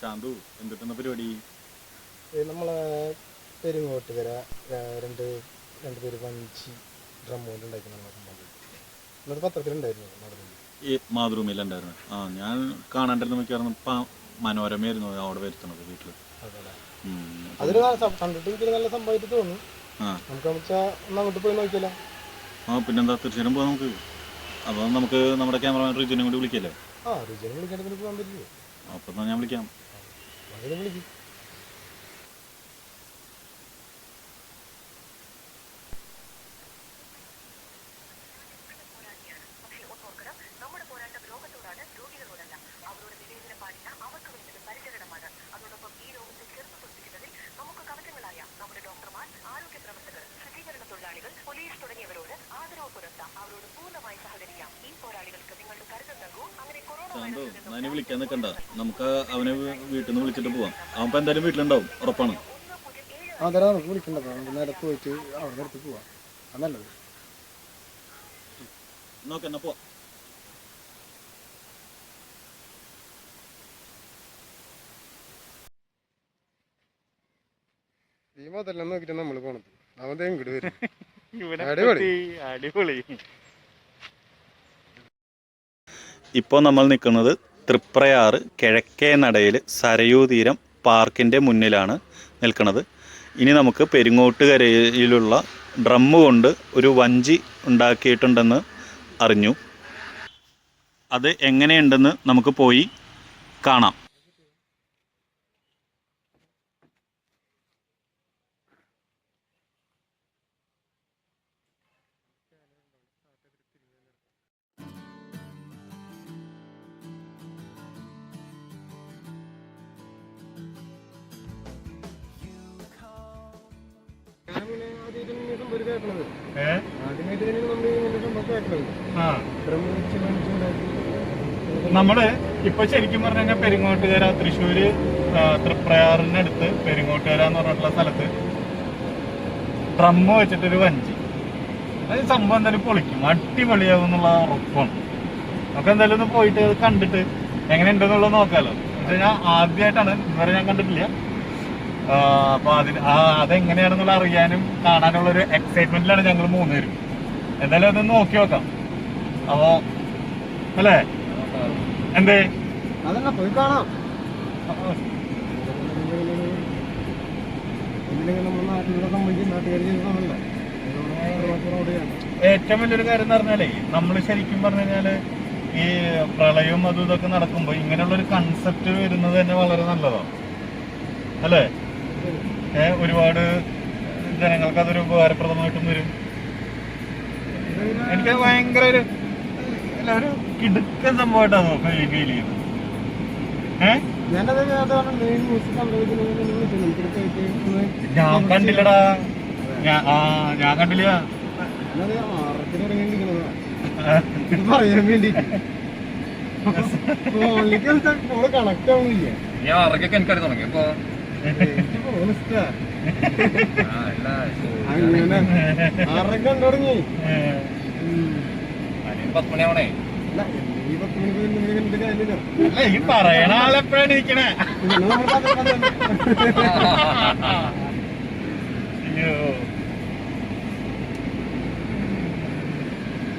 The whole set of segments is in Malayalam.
ശാന്തു എന്തൊക്കെ പരിപാടി? നമ്മളെ പെരുങ്ങോട്ടുകര രണ്ട് രണ്ട് പേര് വഞ്ചി ഡ്രം കൊണ്ട് സംഭവം. പത്രത്തിലുണ്ടായിരുന്നു ഈ മാതൃഭൂമിയിലുണ്ടായിരുന്നു ആ ഞാൻ കാണാണ്ടിരുന്ന മിക്കവാറും ഇപ്പം മനോരമയായിരുന്നു അവിടെ വരുത്തണത് വീട്ടിൽ. അതൊരു കണ്ടിട്ട് എനിക്ക് നല്ല സംഭവമായിട്ട് തോന്നുന്നു ആ. നമുക്ക് വെച്ചാൽ അങ്ങോട്ട് പോയി ആ പിന്നെന്താ തീർച്ചയായിട്ടും പോകാം നമുക്ക്. അപ്പോൾ നമുക്ക് നമ്മുടെ ക്യാമറമാൻ റിജുനെ കൂടി വിളിക്കല്ലേ? ആ റിജനെ വിളിക്കാൻ പോകാൻ പറ്റില്ലേ? അപ്പം ഞാൻ വിളിക്കാം അതിനെ വിളിക്കും ശാന്തു അതിനെ വിളിക്കാൻ നിൽക്കണ്ട നമുക്ക് അവനെ വീ- വീട്ടിൽ നിന്ന് വിളിച്ചിട്ട് പോവാം. അവൻ എന്തായാലും വീട്ടിലുണ്ടാവും ഉറപ്പാണ്. അതെ നമുക്ക് വിളിക്കണ്ടത് നമുക്ക് നേരെ പോയിട്ട് അവിടെ പോവാം. പോവാം. ഈ നമ്മൾ പോണത്. അവൻ ഇങ്ങോട്ട് വരും. അടിപൊളി. അടിപൊളി. ഇപ്പോൾ നമ്മൾ നിൽക്കുന്നത് തൃപ്രയാറ് കിഴക്കേ നടയിൽ സരയൂ തീരം പാർക്കിന്റെ മുന്നിലാണ് നിൽക്കുന്നത്. ഇനി നമുക്ക് പെരിങ്ങോട്ടുകരയിലുള്ള ഡ്രമ്മ് കൊണ്ട് ഒരു വഞ്ചി ഉണ്ടാക്കിയിട്ടുണ്ടെന്ന് അറിഞ്ഞു. അത് എങ്ങനെയുണ്ടെന്ന് നമുക്ക് പോയി കാണാം. ഇപ്പൊ ശരിക്കും പറഞ്ഞു കഴിഞ്ഞാൽ പെരിങ്ങോട്ടുകര തൃശ്ശൂര് തൃപ്രയാറിനടുത്ത് പെരിങ്ങോട്ടുകര എന്ന് പറഞ്ഞിട്ടുള്ള സ്ഥലത്ത് ഡ്രമ്മ് വെച്ചിട്ടൊരു വഞ്ചി. അത് സംഭവം എന്തായാലും പൊളിക്കും. അടിപൊളിയാവും എന്നുള്ള ഉറപ്പാണ്. നമുക്ക് എന്തായാലും ഒന്ന് പോയിട്ട് അത് കണ്ടിട്ട് എങ്ങനെ ഉണ്ടെന്നുള്ളത് നോക്കാലോ. എന്ന് വെച്ചാൽ ആദ്യമായിട്ടാണ് ഇതുവരെ ഞാൻ കണ്ടിട്ടില്ല. അപ്പൊ അതിന് അതെങ്ങനെയാണെന്നുള്ള അറിയാനും കാണാനുള്ള ഒരു എക്സൈറ്റ്മെന്റിലാണ് ഞങ്ങൾ മൂന്നുപേരും. എന്തായാലും അതൊന്ന് നോക്കി നോക്കാം. അപ്പോ അല്ലേ? എന്തേ? അതല്ല പോയി കാണാം. ഏറ്റവും വലിയൊരു കാര്യം എന്ന് പറഞ്ഞാലേ നമ്മൾ ശരിക്കും പറഞ്ഞു കഴിഞ്ഞാൽ ഈ പ്രളയവും അതും ഇതൊക്കെ നടക്കുമ്പോ ഇങ്ങനെയുള്ള ഒരു കൺസെപ്റ്റ് വരുന്നത് തന്നെ വളരെ നല്ലതാണ് അല്ലേ? ഏ, ഒരുപാട് ജനങ്ങൾക്ക് അതൊരു ഉപകാരപ്രദമായിട്ടും വരും. എനിക്ക് ഭയങ്കര ഒരു എല്ലാവരും കിടുക്കൻ സംഭവമായിട്ടാണ് ഫീൽ ചെയ്യുന്നത് ഏഹ് ഞാനത് അതാണ് മെയിൻ ന്യൂസ് സംഭവിക്കുന്നത് ഞാൻ കണ്ടില്ലടാ. ഞാൻ ആ ഞാൻ കണ്ടില്ല. പറയാൻ വേണ്ടി കണക്ട് ആവുന്നില്ല ഞാൻ ആറൊക്കെ എനിക്കറിയാൻ തുടങ്ങി. അപ്പൊ? അങ്ങനെ. പത്ത് മണിയാവണേ. അല്ല ഈ പറയണ ആളെപ്പോഴാണ് ഇരിക്കണേ അയ്യോ.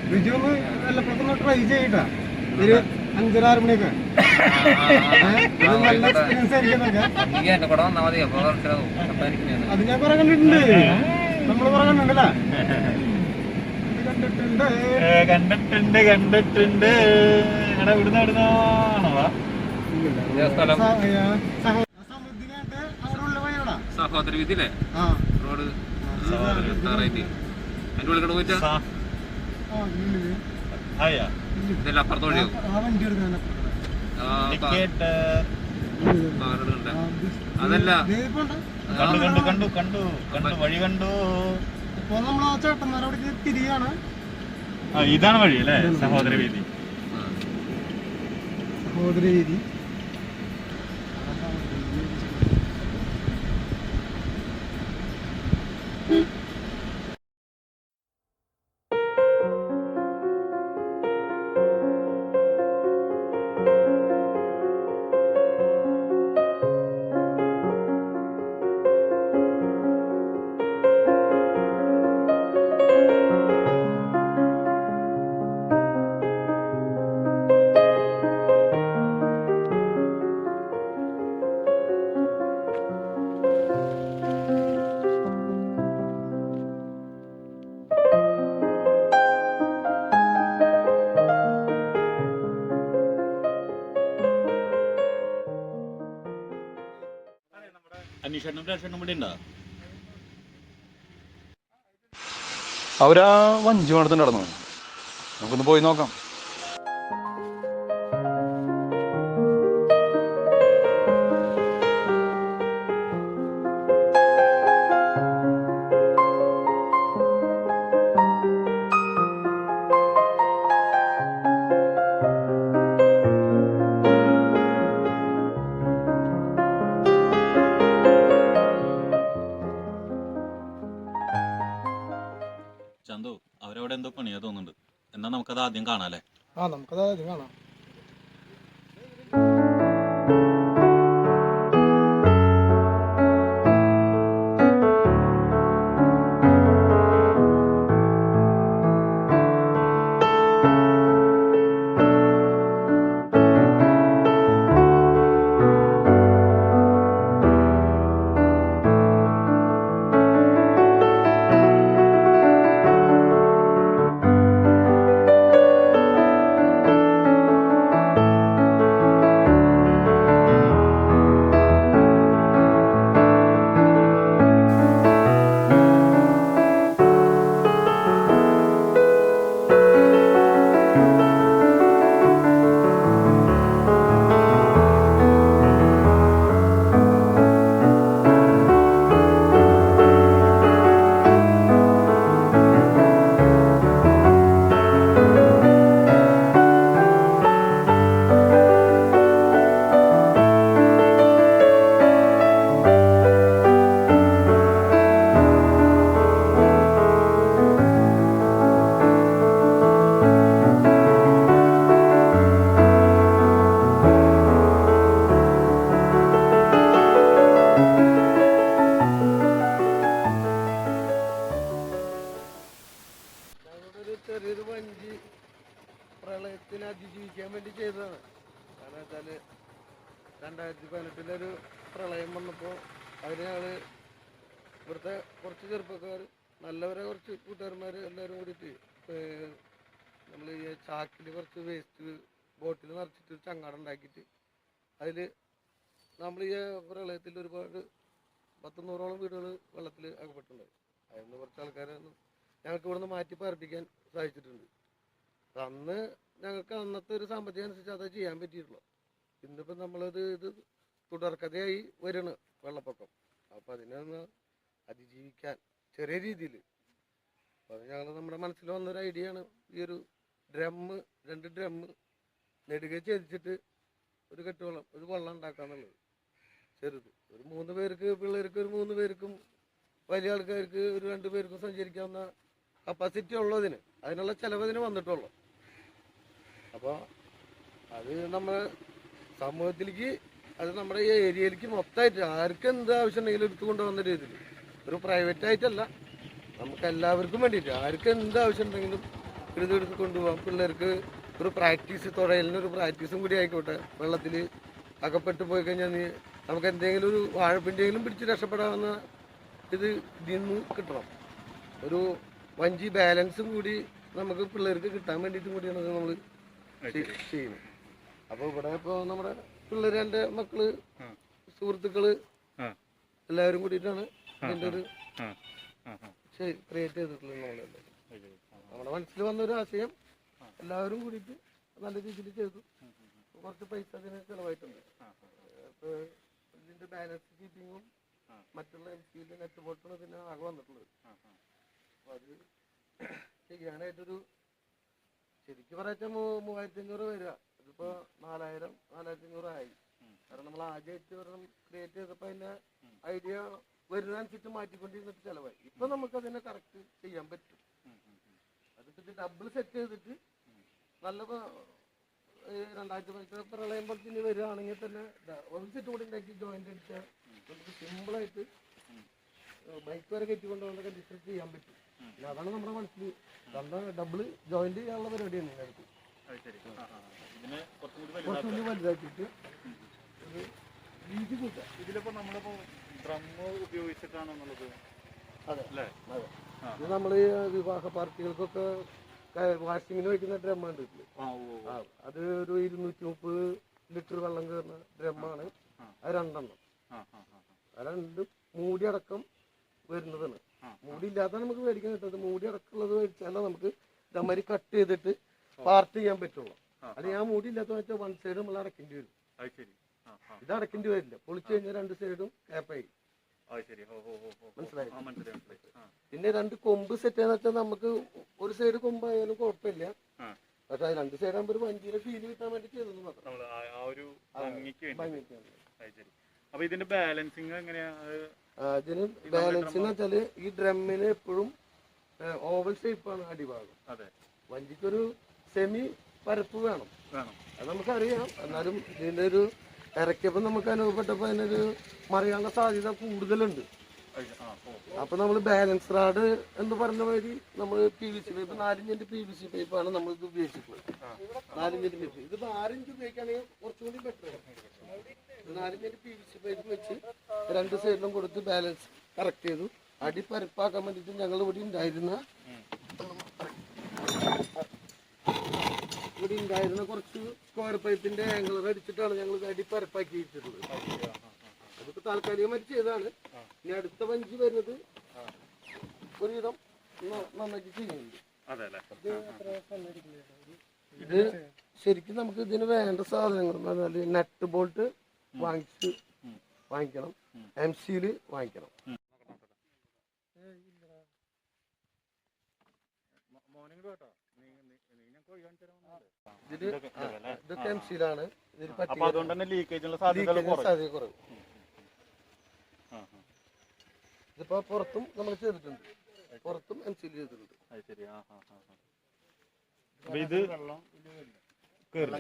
ബിജു ഒന്ന് വല്ലപ്പോഴൊക്കെ ട്രൈ ചെയ്യട്ടാ. ഒരു അഞ്ചര ആറ് മണിയൊക്കെ? നല്ല എക്സ്പീരിയൻസ് ആയിരിക്കും അത് ഞാൻ പറഞ്ഞിട്ടുണ്ട് കണ്ടിട്ടുണ്ട്. നമ്മൾ കുറെ കണ്ടിട്ടുണ്ടല്ലേ ഇത് കണ്ടിട്ടുണ്ട്. കണ്ടിട്ടുണ്ട് കണ്ടിട്ടുണ്ട്. എടാ ഇവിടുന്ന് എവിടുന്നാണോ ഇതേ സ്ഥലം. സഹോദരി വീതിയില്ലേ ആ. റോഡ്. അതിന്റെ ഉള്ളിൽ പോയിട്ടാ? ഇതെല്ലാം അപ്പുറത്ത് വഴിയാവും. അതല്ല. കണ്ടു കണ്ടു കണ്ടു കണ്ടു. കണ്ടു വഴി കണ്ടു. തിരിയാണ്. ഇതാണ് വഴി അല്ലേ? സഹോദര വീതി സഹോദര രീതി അവരാ വഞ്ചി മണത്തിന് നടന്നു നമുക്കൊന്ന് പോയി നോക്കാം. നമുക്കത് അല്ലേ? ആ നമുക്കത് ആദ്യം കാണാം. അതിന് ഞങ്ങൾ ഇവിടുത്തെ കുറച്ച് ചെറുപ്പക്കാർ നല്ലവരെ കുറച്ച് കൂട്ടുകാരന്മാർ എല്ലാവരും കൂടിയിട്ട് നമ്മൾ ഈ ചാക്കിൽ കുറച്ച് വേസ്റ്റ് ബോട്ടിൽ നിറച്ചിട്ട് ചങ്ങാടം ഉണ്ടാക്കിയിട്ട് അതിൽ നമ്മൾ ഈ പ്രളയത്തിൽ ഒരുപാട് പത്ത് നൂറോളം വീടുകൾ വെള്ളത്തിൽ അകപ്പെട്ടിട്ടുണ്ടായി. അതിൽ നിന്ന് കുറച്ച് ആൾക്കാരെ ഞങ്ങൾക്ക് ഞങ്ങൾക്ക് ഇവിടുന്ന് മാറ്റി പാർപ്പിക്കാൻ സാധിച്ചിട്ടുണ്ട്. അന്ന് ഞങ്ങൾക്ക് അന്നത്തെ ഒരു സാമ്പത്തികം അനുസരിച്ച് അതാ ചെയ്യാൻ പറ്റിയിട്ടുള്ളൂ. ഇന്നിപ്പോൾ നമ്മളത് ഇത് തുടർക്കഥയായി വരണം വെള്ളപ്പൊക്കം. അപ്പോൾ അതിനൊന്ന് അതിജീവിക്കാൻ ചെറിയ രീതിയിൽ. അപ്പോൾ അത് ഞങ്ങൾ നമ്മുടെ മനസ്സിൽ വന്നൊരു ഐഡിയ ആണ്. ഈ ഒരു ഡ്രമ്മ് രണ്ട് ഡ്രമ്മ് നെടുക ചതിച്ചിട്ട് ഒരു കെട്ടുവെള്ളം ഒരു വെള്ളം ഉണ്ടാക്കാന്നുള്ളത് ചെറുത്. ഒരു മൂന്ന് പേർക്ക് പിള്ളേർക്ക് ഒരു മൂന്ന് പേർക്കും വലിയ ആൾക്കാർക്ക് ഒരു രണ്ട് പേർക്കും സഞ്ചരിക്കാവുന്ന കപ്പാസിറ്റി ഉള്ളതിന് അതിനുള്ള ചിലവതിന് വന്നിട്ടുള്ളൂ. അപ്പോൾ അത് നമ്മൾ സമൂഹത്തിലേക്ക് അത് നമ്മുടെ ഈ ഏരിയയിലേക്ക് മൊത്തമായിട്ട് ആർക്ക് എന്ത് ആവശ്യം ഉണ്ടെങ്കിലും എടുത്തു കൊണ്ടുവന്ന രീതിയിൽ. ഒരു പ്രൈവറ്റ് ആയിട്ടല്ല. നമുക്ക് എല്ലാവർക്കും വേണ്ടിയിട്ട് ആർക്ക് എന്ത് ആവശ്യം ഉണ്ടെങ്കിലും ഇത് എടുത്ത് കൊണ്ടുപോകാം പിള്ളേർക്ക് ഒരു പ്രാക്ടീസ് തുഴയലിനൊരു പ്രാക്ടീസും കൂടി ആയിക്കോട്ടെ. വെള്ളത്തിൽ അകപ്പെട്ട് പോയി കഴിഞ്ഞാൽ നീ നമുക്ക് എന്തെങ്കിലും ഒരു വാഴപ്പിന്റെങ്കിലും പിടിച്ച് രക്ഷപ്പെടാവുന്ന ഇത് നിന്ന് കിട്ടണം. ഒരു വഞ്ചി ബാലൻസും കൂടി നമുക്ക് പിള്ളേർക്ക് കിട്ടാൻ വേണ്ടിയിട്ടും കൂടിയാണ് നമ്മൾ ചെയ്യുന്നത്. അപ്പോൾ ഇവിടെ ഇപ്പോൾ നമ്മുടെ പിള്ളേർ എന്റെ മക്കൾ സുഹൃത്തുക്കൾ. എല്ലാവരും കൂടിയിട്ടാണ് ഇതിന്റെ ഒരു ക്രിയേറ്റ് ചെയ്തിട്ടുള്ളത് നമ്മുടെ മനസ്സിൽ വന്ന ഒരു ആശയം എല്ലാവരും കൂടിയിട്ട് നല്ല രീതിയിൽ ചെയ്തു. കുറച്ച് പൈസ അതിന് ചിലവായിട്ടുണ്ട്. ഇതിന്റെ ബാലൻസ് കീപ്പിങ്ങും മറ്റുള്ള എം സിയിലെ നെറ്റ് ബോട്ടും ഇതിന് ആകെ വന്നിട്ടുള്ളത് അപ്പോൾ അത് ചെയ്യാനായിട്ടൊരു ശരിക്കും പറയാച്ചാൽ മൂവായിരത്തി അഞ്ഞൂറ് വരിക. ഇതിപ്പോ നാലായിരം നാലായിരത്തി അഞ്ഞൂറായി കാരണം നമ്മൾ ആദ്യം ഒരെണ്ണം ക്രിയേറ്റ് ചെയ്തപ്പോ അതിന്റെ ഐഡിയ വരുന്നതനുസരിച്ച് മാറ്റിക്കൊണ്ടിരുന്നിട്ട് ചെലവായി. ഇപ്പൊ നമുക്ക് അതിനെ കറക്റ്റ് ചെയ്യാൻ പറ്റും. അതിപ്പോ ഡബിൾ സെറ്റ് ചെയ്തിട്ട് നല്ല രണ്ടായിരത്തി പതിനെട്ട് പ്രളയം പോലെ ഇനി വരികയാണെങ്കിൽ തന്നെ ഒരു സെറ്റ് കൂടി ഉണ്ടാക്കി ജോയിന്റ് അടിച്ചാൽ നമുക്ക് സിമ്പിളായിട്ട് ബൈക്ക് വരെ കയറ്റി കൊണ്ടുപോകുന്ന കണ്ടീഷൻ ചെയ്യാൻ പറ്റും. അതാണ് നമ്മുടെ മനസ്സിൽ രണ്ടാം ഡബിൾ ജോയിന്റ് ചെയ്യാനുള്ള പരിപാടിയാണ് ഞങ്ങൾക്ക് കുറച്ചുകൂടി വലുതാക്കിയിട്ട് വീതി കൂട്ടാം ഇതിലിപ്പോ നമ്മളിപ്പോ ഡ്രമ്മ് ഉപയോഗിച്ചിട്ടാണെന്നുള്ളത്. അതെ. അല്ലേ? അതെ. ഇത് നമ്മൾ വിവാഹ പാർട്ടികൾക്കൊക്കെ വാഷിങ്ങിന് വയ്ക്കുന്ന ഡ്രമ്മാണ് ഇതിൽ. അത് ഒരു ഇരുന്നൂറ്റി മുപ്പത് ലിറ്റർ വെള്ളം കയറുന്ന ഡ്രമ്മാണ്. അത് രണ്ടെണ്ണം. രണ്ട് മൂടി അടക്കം വരുന്നതാണ്. മൂടി ഇല്ലാതെ നമുക്ക് മേടിക്കാൻ കിട്ടുന്നത് മൂടി അടക്കമുള്ളത് മേടിച്ചാലേ നമുക്ക് ഇതമാതിരി കട്ട് ചെയ്തിട്ട് പാർട്ട് ചെയ്യാൻ പറ്റുള്ളൂ. അത് അല്ലെങ്കിൽ ആ. മൂടി വെച്ചാൽ വൺ സൈഡ് നമ്മൾ അടക്കേണ്ടി വരും. ഇത് അടക്കേണ്ടി വരില്ല. പൊളിച്ചു കഴിഞ്ഞാൽ രണ്ട് സൈഡും ക്യാപ്പായി മനസ്സിലായി. പിന്നെ രണ്ട് കൊമ്പ് സെറ്റ് ചെയ്യാന്ന് വെച്ചാൽ നമുക്ക് ഒരു സൈഡ് കൊമ്പായാലും കുഴപ്പമില്ല. പക്ഷെ അത് രണ്ട് സൈഡ് ആകുമ്പോൾ ഒരു വഞ്ചിയുടെ ഫീൽ കിട്ടാൻ വേണ്ടി ചെയ്തത് മാത്രം. അപ്പൊ ഇതിന്റെ ബാലൻസിങ് എങ്ങനെയാ? ഇതിന് ബാലൻസ് എന്ന് വെച്ചാൽ ഈ ഡ്രമ്മിന് എപ്പോഴും ഓവൽ ഷേപ്പാണ് അടിഭാഗം. വഞ്ചിക്കൊരു സെമി പരപ്പ് വേണം. വേണം. അത് നമുക്കറിയാം. എന്നാലും ഇതിന്റെ ഒരു ഇറക്കിയപ്പോൾ നമുക്ക് അനുഭവപ്പെട്ടപ്പോൾ അതിനൊരു മറിയാനുള്ള സാധ്യത കൂടുതലുണ്ട്. അപ്പൊ നമ്മൾ ബാലൻസ് റാഡ് എന്ന് പറഞ്ഞ മാതിരി നമ്മൾ പി വി സി പൈപ്പ് നാലിഞ്ചിന്റെ പി വി സി പൈപ്പാണ് നമ്മൾ ഇത് ഉപയോഗിച്ചിട്ടുള്ളത്. നാലിഞ്ചിന്റെ പൈപ്പ് ഇതിപ്പോ ആറിഞ്ച് ഉപയോഗിക്കുകയാണെങ്കിൽ കുറച്ചുകൂടി ബെറ്റർ നാലിഞ്ചിന്റെ പി വി സി പൈപ്പ് വെച്ച് രണ്ട് സൈഡിലും കൊടുത്ത് ബാലൻസ് കറക്റ്റ് ചെയ്തു. അടി പരപ്പാക്കാൻ വേണ്ടിയിട്ട് ഞങ്ങൾ ഇവിടെ ഉണ്ടായിരുന്ന ഇവിടെ ഉണ്ടായിരുന്ന കുറച്ച് സ്ക്വയർ പൈപ്പിന്റെ ആംഗിളർ അടിച്ചിട്ടാണ് ഞങ്ങൾ ഇത് അടി പരപ്പാക്കി വെച്ചിട്ടുള്ളത് അതിപ്പോ താൽക്കാലികമായിട്ട് ചെയ്തതാണ് ഇനി അടുത്ത വഞ്ചി വരുന്നത് ഒരുവിധം നന്നാക്കി ചെയ്യുന്നുണ്ട്. ഇത് ശരിക്കും നമുക്ക് ഇതിന് വേണ്ട സാധനങ്ങൾ എന്ന് നട്ട് ബോൾട്ട് വാങ്ങിച്ച് വാങ്ങിക്കണം. എം സിയിൽ വാങ്ങിക്കണം മോർണിംഗ് കേട്ടോ നീ നീ- നീ ഞാൻ കോഴി കാണിച്ചു തരാമെന്നുണ്ട്. ഇതിൽ ഇതൊക്കെ- എം സിയിലാണ് ഇതിൽ സാധ്യത കുറവ്. ഇതിപ്പോ പുറത്തും നമ്മൾ ചെയ്തിട്ടുണ്ട്. പുറത്തും എം സിയിൽ ചെയ്തിട്ടുണ്ട്.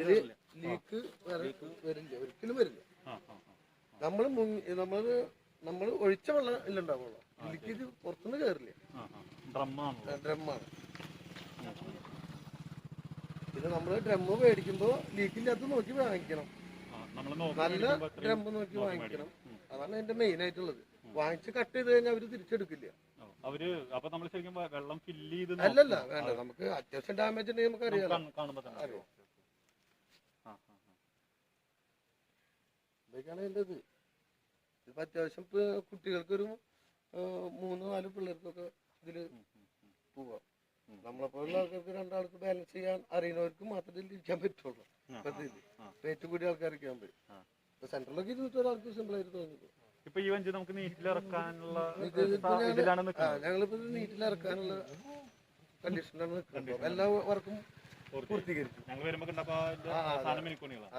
ഇത് ലീക്ക് വരില്ല ഒരിക്കലും വരില്ല. നമ്മൾ നമ്മൾ നമ്മൾ ഒഴിച്ച വെള്ളം ഇല്ല ഉണ്ടാവുള്ളൂ. ലീക്കേജ് പുറത്തുനിന്ന് കയറില്ല ഡ്രമ്മാണല്ലോ ഡ്രമ്മാണ് പിന്നെ നമ്മൾ ഡ്രം മേടിക്കുമ്പോൾ ലീക്കില്ലാത്ത നോക്കി വാങ്ങിക്കണം. നല്ല ഡ്രമ്മ് ഡ്രം നോക്കി വാങ്ങിക്കണം. അതാണ് എന്റെ മെയിൻ ആയിട്ടുള്ളത്. വാങ്ങിച്ച് കട്ട് ചെയ്ത് കഴിഞ്ഞാൽ അവർ തിരിച്ചെടുക്കില്ല. അവർ അപ്പൊ നമ്മൾ ശരിക്കും വെള്ളം ഫില്ല് ചെയ്ത് അല്ലല്ല വേണ്ട നമുക്ക് അത്യാവശ്യം ഡാമേജ് ഉണ്ടെങ്കിൽ നമുക്ക് കാണുമ്പോ തന്നെ അറിയാം. ആ. ഇതൊക്കെയാണ് അതിന്റെ ഇത്. ഇതിപ്പോ അത്യാവശ്യം കുട്ടികൾക്കൊരു മൂന്ന് നാല് പിള്ളേർക്കൊക്കെ ഇതിൽ പോവാം. നമ്മളെപ്പോലുള്ള ആൾക്കാർക്ക് രണ്ടാൾക്ക് ബാലൻസ് ചെയ്യാൻ അറിയുന്നവർക്ക് മാത്രമേ ഇരിക്കാൻ പറ്റുള്ളൂ. ഏറ്റവും കൂടിയ ആൾക്കാർക്ക്. ഇപ്പൊ സെന്ററിലൊക്കെ ഇരുന്നിട്ട് ഒരാൾക്ക് സിമ്പിൾ ആയിട്ട് തോന്നുന്നു. ഇപ്പൊ ഈ വഞ്ചി നമുക്ക് നീറ്റിലിറക്കാനുള്ള ഇറക്കാനുള്ള ഞങ്ങളിപ്പോ നീറ്റിൽ ഇറക്കാനുള്ള കണ്ടീഷനിലാണ് നിൽക്കുന്നത് എല്ലാ വർക്കും പൂർത്തീകരിച്ചു ഞങ്ങൾ വരുമ്പോ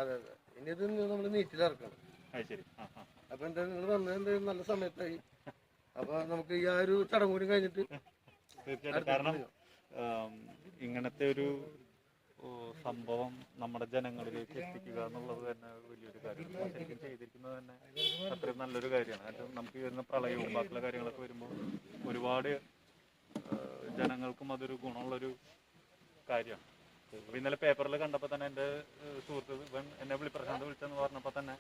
അതെ. അതെ ഇനി ഇത് നമ്മൾ നീറ്റിൽ ഇറക്കണം. അപ്പൊ എന്താ നിങ്ങൾ വന്നത് എന്തായാലും നല്ല സമയത്തായി? അപ്പൊ നമുക്ക് ഈ ആ ഒരു ചടങ്ങ് കൂടി കഴിഞ്ഞിട്ട് കാരണം ഇങ്ങനത്തെ ഒരു സംഭവം നമ്മുടെ ജനങ്ങളിലേക്ക് എത്തിക്കുക എന്നുള്ളത് തന്നെ വലിയൊരു കാര്യമാണ്. ശരിക്കും ചെയ്തിരിക്കുന്നത് തന്നെ അത്രയും നല്ലൊരു കാര്യമാണ്. നമുക്ക് വരുന്ന പ്രളയവും ബാക്കിയുള്ള കാര്യങ്ങളൊക്കെ വരുമ്പോൾ ഒരുപാട് ജനങ്ങൾക്കും അതൊരു ഗുണമുള്ളൊരു കാര്യമാണ്. അപ്പൊ ഇന്നലെ പേപ്പറിൽ കണ്ടപ്പോൾ തന്നെ എന്റെ സുഹൃത്ത് ഇവൻ എന്നെ വിളി പ്രശാന്ത് വിളിച്ചെന്ന് പറഞ്ഞപ്പോൾ തന്നെ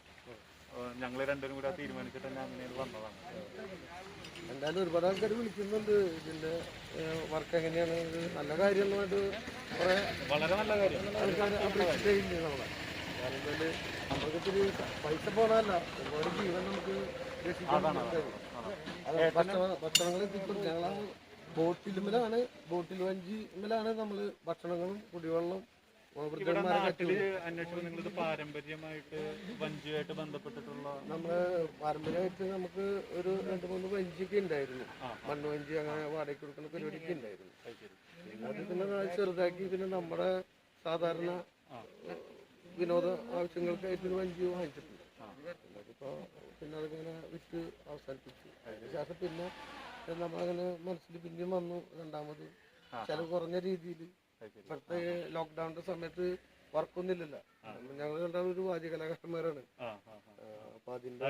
ഞങ്ങൾ രണ്ടുപേരും കൂടി തീരുമാനിച്ചിട്ട് തന്നെ അങ്ങനെ വന്നതാണ്. എന്തായാലും ഒരുപാട് ആൾക്കാർ വിളിക്കുന്നുണ്ട്. ഇതിന്റെ വർക്ക് എങ്ങനെയാണ്? നല്ല കാര്യമായിട്ട് കുറേ വളരെ നല്ല കാര്യം. ആൾക്കാർ അപ്ഡേറ്റ് ചെയ്യുന്നുണ്ട് നമ്മളെ. കാരണം നമുക്ക് ഇത്തിരി പൈസ പോണല്ല ഒരുപാട് ജീവൻ നമുക്ക് രക്ഷിക്കാൻ ഭക്ഷണ- ഭക്ഷണങ്ങൾ എത്തിക്കും. ഞങ്ങളാണ് ബോട്ടിലുമ്പിലാണ് ബോട്ടിൽ വഞ്ചിമിലാണ് നമ്മൾ ഭക്ഷണങ്ങളും കുടിവെള്ളം ഇവിടെ നിങ്ങൾ പാരമ്പര്യമായിട്ട് ബന്ധപ്പെട്ടിട്ടുള്ള നമ്മൾ പാരമ്പര്യമായിട്ട് നമുക്ക് ഒരു രണ്ട് മൂന്ന് വഞ്ചിയൊക്കെ ഉണ്ടായിരുന്നു. മണ്ണ് വഞ്ചി അങ്ങനെ വാടകയ്ക്ക് കൊടുക്കുന്ന പരിപാടിയൊക്കെ ഉണ്ടായിരുന്നു. അത് പിന്നെ ചെറുതാക്കി പിന്നെ നമ്മുടെ സാധാരണ വിനോദ ആവശ്യങ്ങൾക്കായിട്ട് ഒരു വഞ്ചി വാങ്ങിച്ചിട്ടുണ്ട്. അതിപ്പോ പിന്നെ അതിങ്ങനെ വിറ്റ് അവസാനിപ്പിച്ചു. അതിനുശേഷം പിന്നെ നമ്മളങ്ങനെ മനസ്സിൽ പിന്നെയും വന്നു. രണ്ടാമത് ചെലവ് കുറഞ്ഞ രീതിയിൽ ഇപ്പോഴത്തെ ലോക്ക്ഡൌണിന്റെ സമയത്ത് വർക്കൊന്നുമില്ലല്ല. ഞങ്ങൾ കണ്ട ഒരു വാദ്യ കലാകാരന്മാരാണ് ആ, ആ, ആ. ആ, അപ്പൊ അതിന്റെ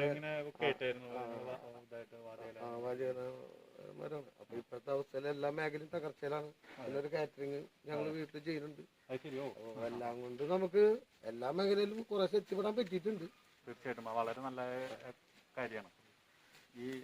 വാദ്യകലാകാരന്മാരാണ് അപ്പൊ ഇപ്പോഴത്തെ അവസ്ഥയിൽ എല്ലാ മേഖലയും തകർച്ചയിലാണ്. അതിനൊരു കാറ്ററിങ് ഞങ്ങൾ വീട്ടിൽ ചെയ്യുന്നുണ്ട്. എല്ലാം കൊണ്ട് നമുക്ക് എല്ലാ മേഖലയിലും കുറേശ്ശെ എത്തിപ്പെടാൻ പറ്റിയിട്ടുണ്ട്. തീർച്ചയായിട്ടും. വളരെ നല്ല കാര്യമാണ്. ഈ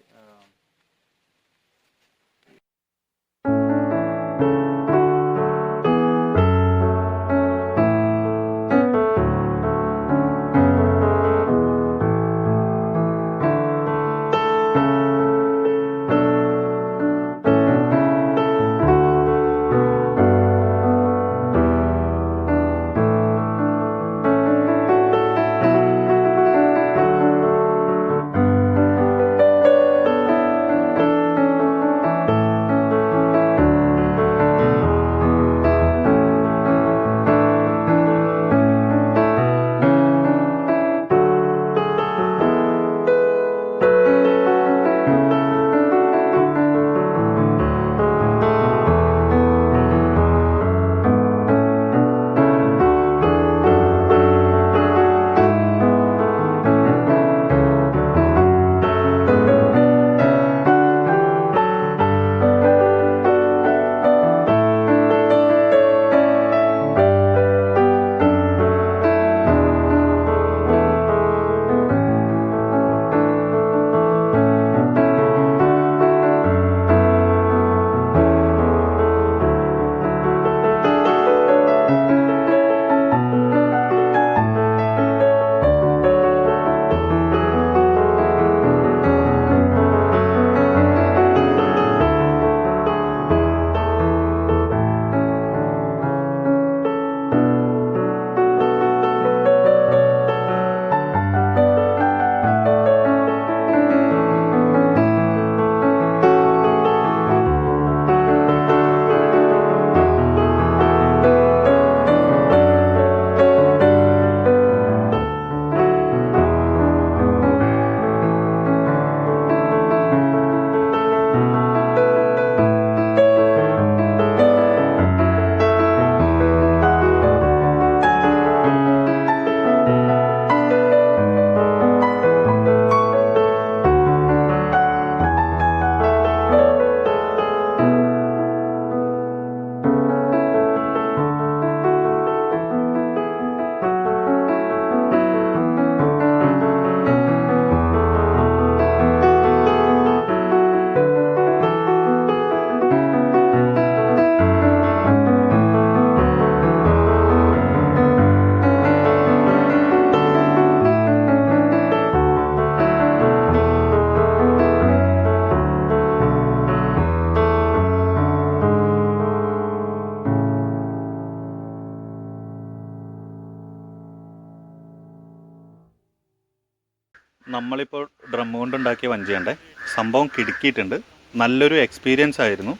നമ്മളിപ്പോൾ ഡ്രം കൊണ്ടുണ്ടാക്കിയ വഞ്ചിയുണ്ട്. സംഭവം കിടുക്കിയിട്ടുണ്ട്. നല്ലൊരു എക്സ്പീരിയൻസ് ആയിരുന്നു.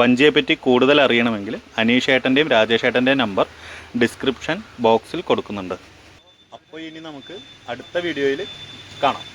വഞ്ചിയെപ്പറ്റി കൂടുതൽ അറിയണമെങ്കിൽ അനീഷ് ഏട്ടന്റെയും രാജേഷ് ഏട്ടന്റെയും നമ്പർ ഡിസ്ക്രിപ്ഷൻ ബോക്സിൽ കൊടുക്കുന്നുണ്ട്. അപ്പോൾ ഇനി നമുക്ക് അടുത്ത വീഡിയോയിൽ കാണാം.